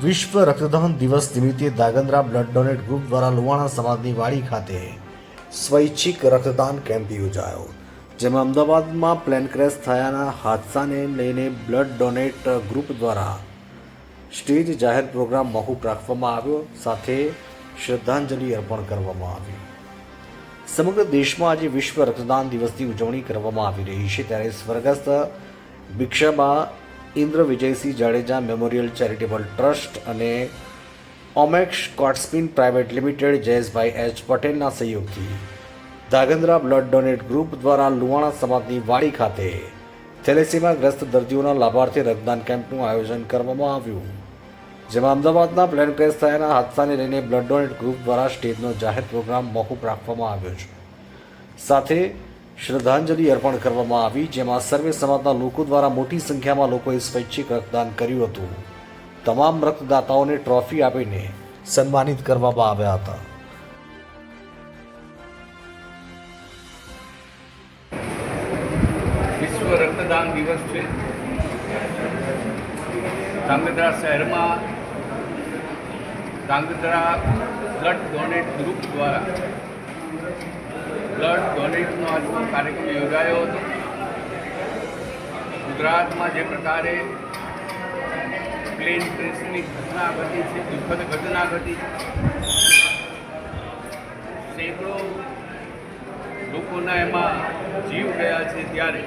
વિશ્વ રક્તદાન દિવસ નિમિત્તે દાગંદ્રા બ્લડ ડોનેટ ગ્રુપ દ્વારા લુવાણા સમાજની વાડી ખાતે સ્વૈચ્છિક રક્તદાન કેમ્પ યોજાયો, જેમાં અમદાવાદમાં પ્લેન ક્રેશ થયાના હાદસાને લઈને બ્લડ ડોનેટ ગ્રુપ દ્વારા સ્ટેજ જાહેર પ્રોગ્રામ મોકૂફ રાખવામાં આવ્યો, સાથે શ્રદ્ધાંજલિ અર્પણ કરવામાં આવી. સમગ્ર દેશમાં આજે વિશ્વ રક્તદાન દિવસની ઉજવણી કરવામાં આવી રહી છે. ત્યારે સ્વર્ગસ્થ Bhikshaba Indra Vijaysinh Jadeja memorial charitable trust અને Omax Cotspin private limited Jayeshbhai H પટેલના સહયોગથી ધાગંદ્રા બ્લડ ડોનેટ ગ્રુપ દ્વારા લુવાણા સમાજની વાડી ખાતે થેલેસીમાગ્રસ્ત દર્દીઓના લાભાર્થે રક્તદાન કેમ્પનું આયોજન કરવામાં આવ્યું. જેમાં અમદાવાદના પ્લેન ક્રેશ થયાના હાદસાને લઈને બ્લડ ડોનેટ ગ્રુપ દ્વારા સ્ટેજનો જાહેર પ્રોગ્રામ મોકૂફ રાખવામાં આવ્યો છે. સાથે શ્રદ્ધાંજલિ અર્પણ કરવામાં આવી, જેમાં સર્વે સમાજના લોકો દ્વારા મોટી સંખ્યામાં લોકોએ સ્વૈચ્છિક રક્તદાન કર્યું હતું. તમામ રક્તદાતાઓને ટ્રોફી આપીને સન્માનિત કરવામાં આવ્યા હતા. વિશ્વ રક્તદાન દિવસ છે. ધાંગધ્રા શહેરમાં ધાંગધ્રા બ્લડ ડોનેટ ગ્રુપ દ્વારા બ્લડ ડોનેટનો આજનો કાર્યક્રમ યોજાયો હતો. ગુજરાતમાં જે પ્રકારે પ્લેન ક્રેશની ઘટના ઘટી છે, દુઃખદ ઘટના ઘટી સેંકડો લોકોના એમાં જીવ ગયા છે ત્યારે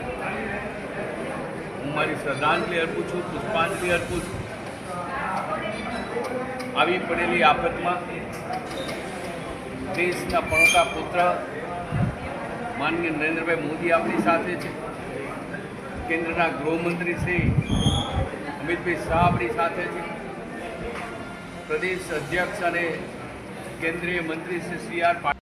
હું મારી શ્રદ્ધાંજલિ અર્પું છું, પુષ્પાંજલિ અર્પું છું. આવી પડેલી આફતમાં દેશના પણોતા પુત્ર માનનીય નરેન્દ્રભાઈ મોદી આપણી સાથે છે. કેન્દ્રના ગૃહમંત્રી શ્રી અમિતભાઈ શાહ આપણી સાથે છે. પ્રદેશ અધ્યક્ષ અને કેન્દ્રીય મંત્રી શ્રી સી આર પાટીલ